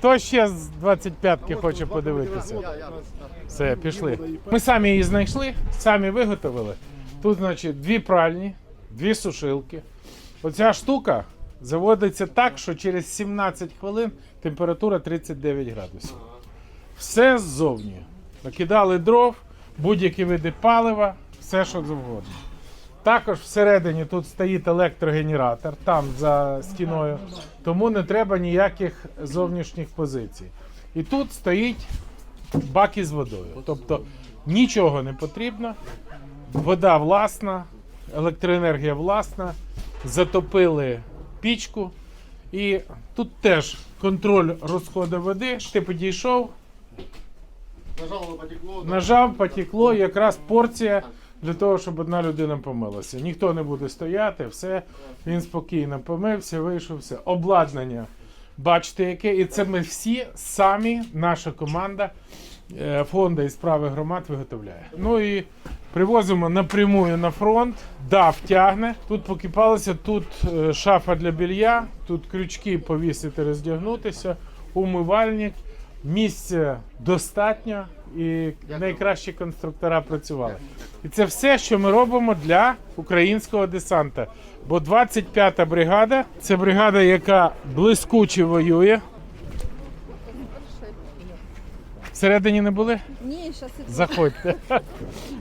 Хто ще з 25-ки хоче подивитися? Все, пішли. Ми самі її знайшли, самі виготовили. Тут, значить, дві пральні, дві сушилки. Оця штука заводиться так, що через 17 хвилин температура 39 градусів. Все ззовні. Накидали дров, будь-які види палива, все що завгодно. Також всередині тут стоїть електрогенератор, там за стіною, тому не треба ніяких зовнішніх позицій. І тут стоїть бак із водою. Тобто нічого не потрібно, вода власна, електроенергія власна, затопили пічку. І тут теж контроль розходу води. Ти підійшов, нажав, потекло, якраз порція для того, щоб одна людина помилася. Ніхто не буде стояти, все. Він спокійно помився, вийшов, все. Обладнання. Бачите, яке. І це ми всі самі, наша команда е, фонду і справи громад виготовляє. Ну і привозимо напрямую на фронт. Да, втягне. Тут покипалося, тут е, шафа для білья, тут крючки повісити, роздягнутися, умивальник. Місця достатньо і найкращі конструктора працювали. І це все, що ми робимо для українського десанта. Бо 25-та бригада це бригада, яка блискуче воює. Всередині не були? Ні, зараз Заходьте.